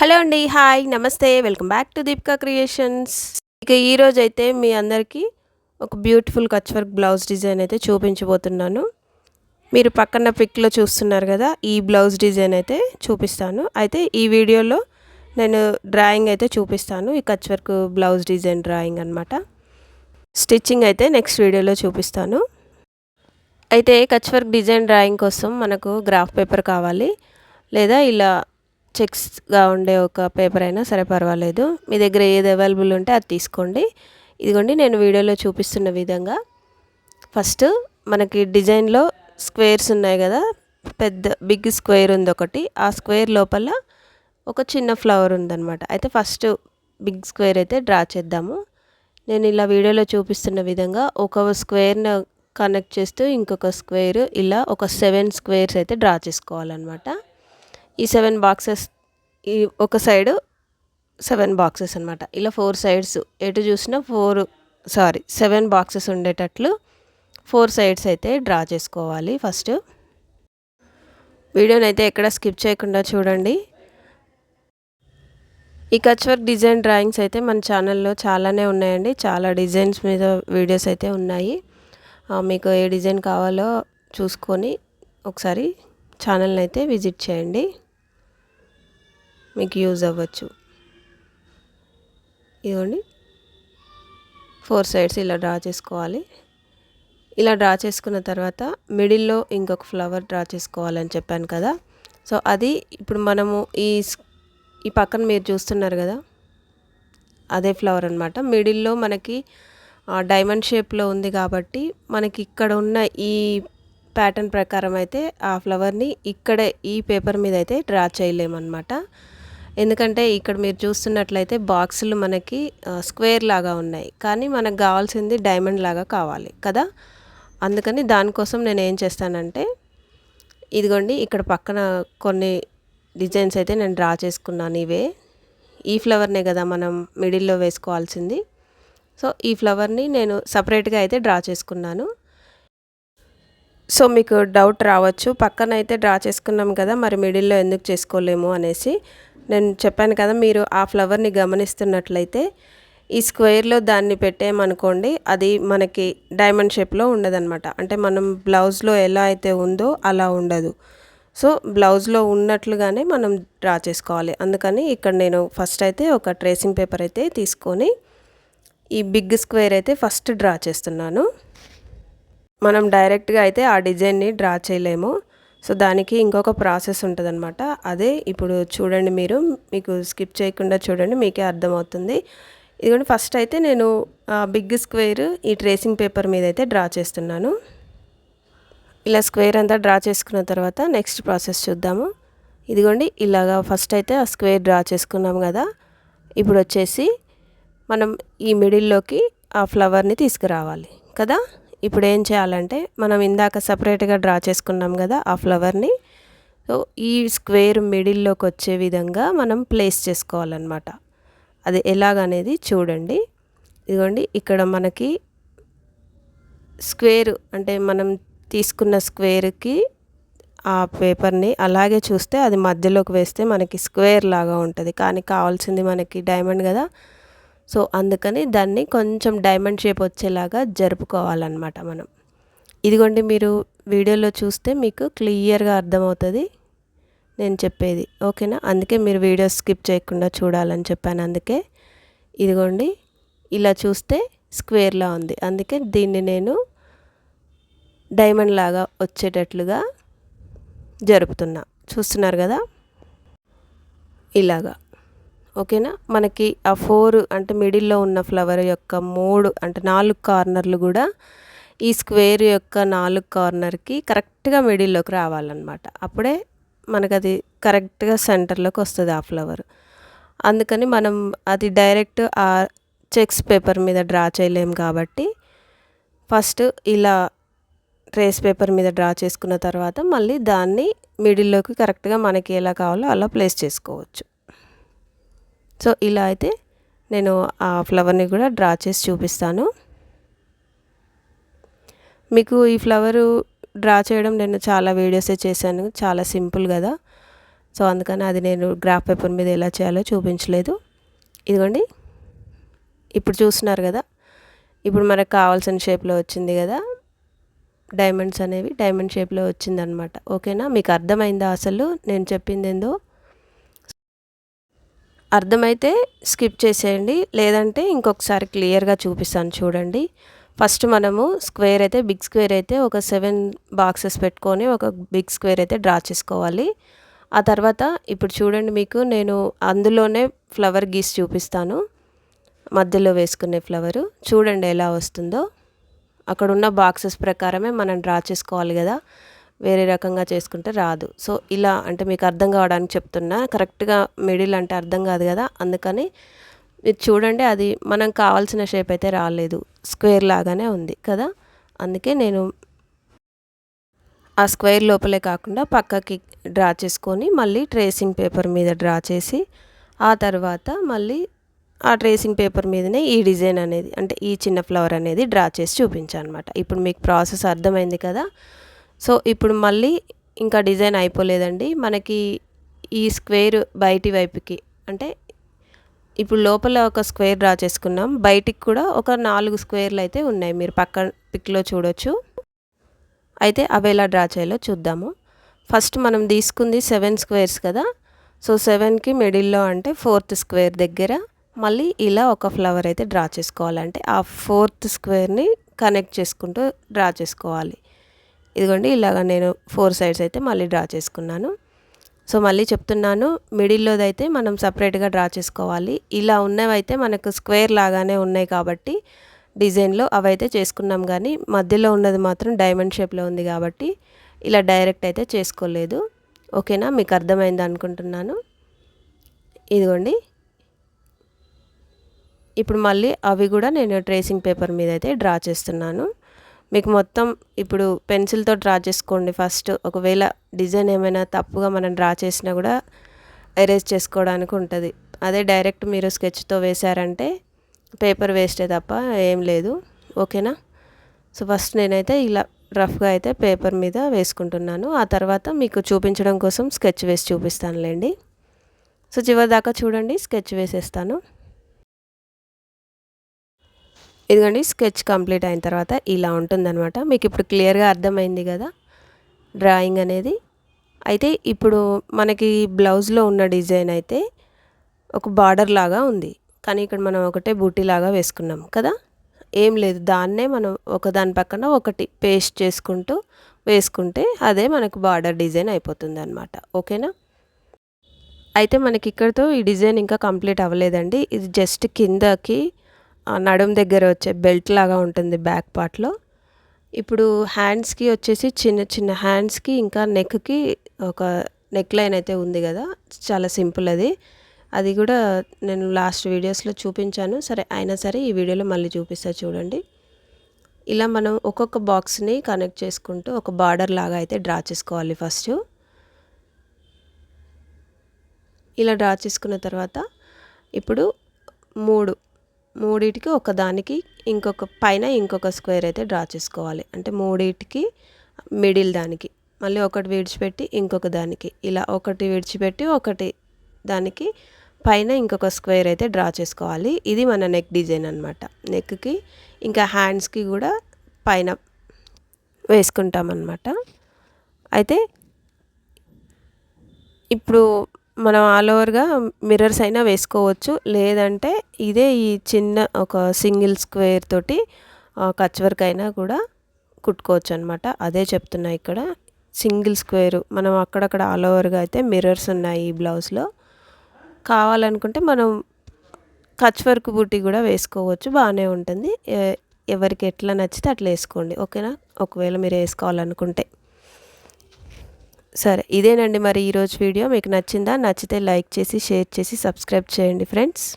Hello అండి hi namaste welcome back to Deepika creations. ఇక ఈరోజు అయితే మీ అందరికీ ఒక beautiful Kutch work blouse design అయితే చూపించబోతున్నాను. మీరు పక్కన పిక్లో చూస్తున్నారు కదా ఈ బ్లౌజ్ డిజైన్ అయితే చూపిస్తాను. అయితే ఈ వీడియోలో నేను డ్రాయింగ్ అయితే చూపిస్తాను ఈ Kutch work blouse design drawing అనమాట స్టిచ్చింగ్ అయితే నెక్స్ట్ వీడియోలో చూపిస్తాను. అయితే కచ్ వర్క్ డిజైన్ డ్రాయింగ్ కోసం మనకు గ్రాఫ్ పేపర్ కావాలి లేదా ఇలా చెక్స్గా ఉండే ఒక పేపర్ అయినా సరే పర్వాలేదు. మీ దగ్గర ఏది అవైలబుల్ ఉంటే అది తీసుకోండి. ఇదిగోండి నేను వీడియోలో చూపిస్తున్న విధంగా. ఫస్ట్ మనకి డిజైన్లో స్క్వేర్స్ ఉన్నాయి కదా పెద్ద బిగ్ స్క్వేర్ ఉంది ఒకటి. ఆ స్క్వేర్ లోపల ఒక చిన్న ఫ్లవర్ ఉందన్నమాట. అయితే ఫస్ట్ బిగ్ స్క్వేర్ అయితే డ్రా చేద్దాము. నేను ఇలా వీడియోలో చూపిస్తున్న విధంగా ఒక స్క్వేర్ను కనెక్ట్ చేస్తూ ఇంకొక స్క్వేర్ ఇలా ఒక సెవెన్ స్క్వేర్స్ అయితే డ్రా చేసుకోవాలన్నమాట. ఈ సెవెన్ బాక్సెస్ ఈ ఒక సైడు సెవెన్ బాక్సెస్ అనమాట ఇలా ఫోర్ సైడ్స్ ఎటు చూసినా ఫోర్ సారీ సెవెన్ బాక్సెస్ ఉండేటట్లు ఫోర్ సైడ్స్ అయితే డ్రా చేసుకోవాలి ఫస్ట్. వీడియోని అయితే ఎక్కడ స్కిప్ చేయకుండా చూడండి. ఈ కచ్ వర్క్ డిజైన్ డ్రాయింగ్స్ అయితే మన ఛానల్లో చాలానే ఉన్నాయండి. చాలా డిజైన్స్ మీద వీడియోస్ అయితే ఉన్నాయి. మీకు ఏ డిజైన్ కావాలో చూసుకొని ఒకసారి ఛానల్ని అయితే విజిట్ చేయండి. మీకు యూజ్ అవ్వచ్చు. ఇదిగోండి. ఫోర్ సైడ్స్ ఇలా డ్రా చేసుకోవాలి. ఇలా డ్రా చేసుకున్న తర్వాత మిడిల్లో ఇంకొక ఫ్లవర్ డ్రా చేసుకోవాలని చెప్పాను కదా. సో అది ఇప్పుడు మనము ఈ ఈ పక్కన మీరు చూస్తున్నారు కదా. అదే ఫ్లవర్ అనమాట మిడిల్లో మనకి డైమండ్ షేప్లో ఉంది కాబట్టి మనకి ఇక్కడ ఉన్న ఈ ప్యాటర్న్ ప్రకారం అయితే ఆ ఫ్లవర్ని ఇక్కడే ఈ పేపర్ మీద అయితే డ్రా చేయలేమన్నమాట. ఎందుకంటే ఇక్కడ మీరు చూస్తున్నట్లయితే బాక్సులు మనకి స్క్వేర్ లాగా ఉన్నాయి. కానీ మనకు కావాల్సింది డైమండ్ లాగా కావాలి కదా? అందుకని దానికోసం నేను ఏం చేస్తానంటే ఇదిగోండి ఇక్కడ పక్కన కొన్ని డిజైన్స్ అయితే నేను డ్రా చేసుకున్నాను ఇవే. ఈ ఫ్లవర్నే కదా మనం మిడిల్లో వేసుకోవాల్సింది. సో ఈ ఫ్లవర్ని నేను సపరేట్గా అయితే డ్రా చేసుకున్నాను. సో మీకు డౌట్ రావచ్చు. పక్కన అయితే డ్రా చేసుకున్నాం కదా మరి మిడిల్లో ఎందుకు చేసుకోలేము అనేసి. నేను చెప్పాను కదా మీరు ఆ ఫ్లవర్ని గమనిస్తున్నట్లయితే ఈ స్క్వేర్లో దాన్ని పెట్టేయమనుకోండి అది మనకి డైమండ్ షేప్లో ఉండదన్నమాట. అంటే మనం బ్లౌజ్లో ఎలా అయితే ఉందో అలా ఉండదు. సో బ్లౌజ్లో ఉన్నట్లుగానే మనం డ్రా చేసుకోవాలి. అందుకని ఇక్కడ నేను ఫస్ట్ అయితే ఒక ట్రేసింగ్ పేపర్ అయితే తీసుకొని ఈ బిగ్ స్క్వేర్ అయితే ఫస్ట్ డ్రా చేస్తున్నాను. మనం డైరెక్ట్గా అయితే ఆ డిజైన్ని డ్రా చేయలేము. సో దానికి ఇంకొక ప్రాసెస్ ఉంటుందన్నమాట. అదే ఇప్పుడు చూడండి మీరు మీకు స్కిప్ చేయకుండా చూడండి మీకే అర్థమవుతుంది. ఇదిగోండి ఫస్ట్ అయితే నేను బిగ్ స్క్వేర్ ఈ ట్రేసింగ్ పేపర్ మీద అయితే డ్రా చేస్తున్నాను. ఇలా స్క్వేర్ అంతా డ్రా చేసుకున్న తర్వాత నెక్స్ట్ ప్రాసెస్ చూద్దాము. ఇదిగోండి ఇలాగా ఫస్ట్ అయితే ఆ స్క్వేర్ డ్రా చేసుకున్నాం కదా. ఇప్పుడు వచ్చేసి మనం ఈ మిడిల్లోకి ఆ ఫ్లవర్ని తీసుకురావాలి కదా? ఇప్పుడు ఏం చేయాలంటే మనం ఇందాక సపరేట్గా డ్రా చేసుకున్నాం కదా ఆ ఫ్లవర్ని సో ఈ స్క్వేర్ మిడిల్లోకి వచ్చే విధంగా మనం ప్లేస్ చేసుకోవాలన్నమాట. అది ఎలాగనేది చూడండి. ఇదిగోండి ఇక్కడ మనకి స్క్వేర్ అంటే మనం తీసుకున్న స్క్వేర్కి ఆ పేపర్ని అలాగే చూస్తే అది మధ్యలోకి వేస్తే మనకి స్క్వేర్ లాగా ఉంటుంది. కానీ కావాల్సింది మనకి డైమండ్ కదా సో అందుకని దాన్ని కొంచెం డైమండ్ షేప్ వచ్చేలాగా జరుపుకోవాలన్నమాట మనం. ఇదిగోండి మీరు వీడియోలో చూస్తే మీకు క్లియర్గా అర్థమవుతుంది నేను చెప్పేది. ఓకేనా? అందుకే మీరు వీడియో స్కిప్ చేయకుండా చూడాలని చెప్పాను అందుకే. ఇదిగోండి ఇలా చూస్తే స్క్వేర్లా ఉంది. అందుకే దీన్ని నేను డైమండ్ లాగా వచ్చేటట్లుగా జరుపుతున్నా. చూస్తున్నారు కదా? ఇలాగా. ఓకేనా? మనకి ఆ ఫోర్ అంటే మిడిల్లో ఉన్న ఫ్లవర్ యొక్క మూడు అంటే నాలుగు కార్నర్లు కూడా ఈ స్క్వేర్ యొక్క నాలుగు కార్నర్కి కరెక్ట్గా మిడిల్లోకి రావాలన్నమాట. అప్పుడే మనకు అది కరెక్ట్గా సెంటర్లోకి వస్తుంది ఆ ఫ్లవర్. అందుకని మనం అది డైరెక్ట్ ఆ చెక్స్ పేపర్ మీద డ్రా చేయలేం కాబట్టి ఫస్ట్ ఇలా ట్రేస్ పేపర్ మీద డ్రా చేసుకున్న తర్వాత మళ్ళీ దాన్ని మిడిల్లోకి కరెక్ట్గా మనకి ఎలా కావాలో అలా ప్లేస్ చేసుకోవచ్చు. సో ఇలా అయితే నేను ఆ ఫ్లవర్ని కూడా డ్రా చేసి చూపిస్తాను. మీకు ఈ ఫ్లవరు డ్రా చేయడం నేను చాలా వీడియోసే చేశాను చాలా సింపుల్ కదా. సో అందుకని అది నేను గ్రాఫ్ పేపర్ మీద ఎలా చేయాలో చూపించలేదు. ఇదిగోండి. ఇప్పుడు చూస్తున్నారు కదా. ఇప్పుడు మనకు కావాల్సిన షేప్లో వచ్చింది కదా. డైమండ్స్ అనేవి డైమండ్ షేప్లో వచ్చిందనమాట ఓకేనా మీకు అర్థమైందా అసలు? నేను చెప్పింది ఏందో? అర్థమైతే స్కిప్ చేసేయండి. లేదంటే ఇంకొకసారి క్లియర్గా చూపిస్తాను చూడండి. ఫస్ట్ మనము స్క్వేర్ అయితే బిగ్ స్క్వేర్ అయితే ఒక సెవెన్ బాక్సెస్ పెట్టుకొని ఒక బిగ్ స్క్వేర్ అయితే డ్రా చేసుకోవాలి. ఆ తర్వాత ఇప్పుడు చూడండి మీకు నేను అందులోనే ఫ్లవర్ గీసి చూపిస్తాను. మధ్యలో వేసుకునే ఫ్లవరు. చూడండి ఎలా వస్తుందో. అక్కడ ఉన్న బాక్సెస్ ప్రకారమే మనం డ్రా చేసుకోవాలి కదా. వేరే రకంగా చేసుకుంటే రాదు. సో ఇలా అంటే మీకు అర్థం కావడానికి చెప్తున్నా. కరెక్ట్గా మిడిల్ అంటే అర్థం కాదు కదా. అందుకని మీరు చూడండి అది మనం కావాల్సిన షేప్ అయితే రాలేదు. స్క్వేర్ లాగానే ఉంది కదా. అందుకే నేను ఆ స్క్వేర్ లోపలే కాకుండా పక్కకి డ్రా చేసుకొని మళ్ళీ ట్రేసింగ్ పేపర్ మీద డ్రా చేసి ఆ తర్వాత మళ్ళీ ఆ ట్రేసింగ్ పేపర్ మీదనే ఈ డిజైన్ అనేది అంటే ఈ చిన్న ఫ్లవర్ అనేది డ్రా చేసి చూపించాను అనమాట ఇప్పుడు మీకు ప్రాసెస్ అర్థమైంది కదా. సో ఇప్పుడు మళ్ళీ ఇంకా డిజైన్ అయిపోలేదండి. మనకి ఈ స్క్వేర్ బయటి వైపుకి అంటే ఇప్పుడు లోపల ఒక స్క్వేర్ డ్రా చేసుకున్నాం. బయటికి కూడా ఒక నాలుగు స్క్వేర్లు అయితే ఉన్నాయి. మీరు పక్క పిక్లో చూడొచ్చు. అయితే అవి ఎలా డ్రా చేయాలో చూద్దాము. ఫస్ట్ మనం తీసుకుంది సెవెన్ స్క్వేర్స్ కదా. సో సెవెన్కి మిడిల్లో అంటే ఫోర్త్ స్క్వేర్ దగ్గర మళ్ళీ ఇలా ఒక ఫ్లవర్ అయితే డ్రా చేసుకోవాలంటే ఆ ఫోర్త్ స్క్వేర్ని కనెక్ట్ చేసుకుంటూ డ్రా చేసుకోవాలి. ఇదిగోండి ఇలాగ నేను ఫోర్ సైడ్స్ అయితే మళ్ళీ డ్రా చేసుకున్నాను. సో మళ్ళీ చెప్తున్నాను మిడిల్లోది అయితే మనం సపరేట్గా డ్రా చేసుకోవాలి. ఇలా ఉన్నవైతే మనకు స్క్వేర్ లాగానే ఉన్నాయి కాబట్టి డిజైన్లో అవైతే చేసుకున్నాం కానీ మధ్యలో ఉన్నది మాత్రం డైమండ్ షేప్లో ఉంది కాబట్టి ఇలా డైరెక్ట్ అయితే చేసుకోలేదు. ఓకేనా? మీకు అర్థమైంది అనుకుంటున్నాను. ఇదిగోండి. ఇప్పుడు మళ్ళీ అవి కూడా నేను ట్రేసింగ్ పేపర్ మీద అయితే డ్రా చేస్తున్నాను. మీకు మొత్తం ఇప్పుడు పెన్సిల్తో డ్రా చేసుకోండి ఫస్ట్. ఒకవేళ డిజైన్ ఏమైనా తప్పుగా మనం డ్రా చేసినా కూడా ఎరేజ్ చేసుకోవడానికి ఉంటుంది. అదే డైరెక్ట్ మీరు స్కెచ్తో వేశారంటే పేపర్ వేస్టే తప్ప ఏం లేదు. ఓకేనా? సో ఫస్ట్ నేనైతే ఇలా రఫ్గా అయితే పేపర్ మీద వేసుకుంటున్నాను. ఆ తర్వాత మీకు చూపించడం కోసం స్కెచ్ వేసి చూపిస్తానులేండి. సో చివరి దాకా చూడండి స్కెచ్ వేసేస్తాను. ఇదిగోండి స్కెచ్ కంప్లీట్ అయిన తర్వాత ఇలా ఉంటుందన్నమాట. మీకు ఇప్పుడు క్లియర్గా అర్థమైంది కదా డ్రాయింగ్ అనేది. అయితే ఇప్పుడు మనకి బ్లౌజ్లో ఉన్న డిజైన్ అయితే ఒక బార్డర్ లాగా ఉంది. కానీ ఇక్కడ మనం ఒకటే బూటీ లాగా వేసుకున్నాం కదా. ఏం లేదు దాన్నే మనం ఒక దాని పక్కన ఒకటి పేస్ట్ చేసుకుంటూ వేసుకుంటే అదే మనకు బార్డర్ డిజైన్ అయిపోతుంది అనమాట ఓకేనా? అయితే మనకి ఇక్కడతో ఈ డిజైన్ ఇంకా కంప్లీట్ అవ్వలేదండి. ఇది జస్ట్ కిందకి నడుం దగ్గర వచ్చే బెల్ట్ లాగా ఉంటుంది బ్యాక్ పార్ట్లో. ఇప్పుడు హ్యాండ్స్కి వచ్చేసి చిన్న చిన్న హ్యాండ్స్కి ఇంకా నెక్కి ఒక నెక్ లైన్ అయితే ఉంది కదా చాలా సింపుల్ అది. అది కూడా నేను లాస్ట్ వీడియోస్లో చూపించాను. సరే అయినా సరే ఈ వీడియోలో మళ్ళీ చూపిస్తా చూడండి. ఇలా మనం ఒక్కొక్క బాక్స్ని కనెక్ట్ చేసుకుంటూ ఒక బార్డర్ లాగా అయితే డ్రా చేసుకోవాలి ఫస్ట్. ఇలా డ్రా చేసుకున్న తర్వాత ఇప్పుడు మూడు మూడిటికి ఒకదానికి ఇంకొక పైన ఇంకొక స్క్వేర్ అయితే డ్రా చేసుకోవాలి. అంటే మూడిటికి మిడిల్ దానికి. మళ్ళీ ఒకటి విడిచిపెట్టి ఇంకొక దానికి. ఇలా ఒకటి విడిచిపెట్టి ఒకటి దానికి పైన ఇంకొక స్క్వేర్ అయితే డ్రా చేసుకోవాలి. ఇది మన నెక్ డిజైన్ అనమాట నెక్కి ఇంకా హ్యాండ్స్కి కూడా పైన వేసుకుంటామన్నమాట. అయితే ఇప్పుడు మనం ఆల్ ఓవర్గా మిర్రర్స్ అయినా వేసుకోవచ్చు. లేదంటే ఇదే ఈ చిన్న ఒక సింగిల్ స్క్వేర్ తోటి కచ్ వర్క్ అయినా కూడా కుట్టుకోవచ్చు అనమాట అదే చెప్తున్నా ఇక్కడ. సింగిల్ స్క్వేర్ మనం అక్కడక్కడ ఆల్ ఓవర్గా అయితే మిర్రర్స్ ఉన్నాయి ఈ బ్లౌజ్లో కావాలనుకుంటే మనం కచ్ వర్క్ బుట్టి కూడా వేసుకోవచ్చు. బాగానే ఉంటుంది. ఎవరికి ఎట్లా నచ్చితే అట్లా వేసుకోండి. ఓకేనా? ఒకవేళ మీరు వేసుకోవాలనుకుంటే. సరే ఇదేనండి మరి ఈరోజు వీడియో. మీకు నచ్చిందా? నచ్చితే లైక్ చేసి షేర్ చేసి సబ్స్క్రైబ్ చేయండి ఫ్రెండ్స్.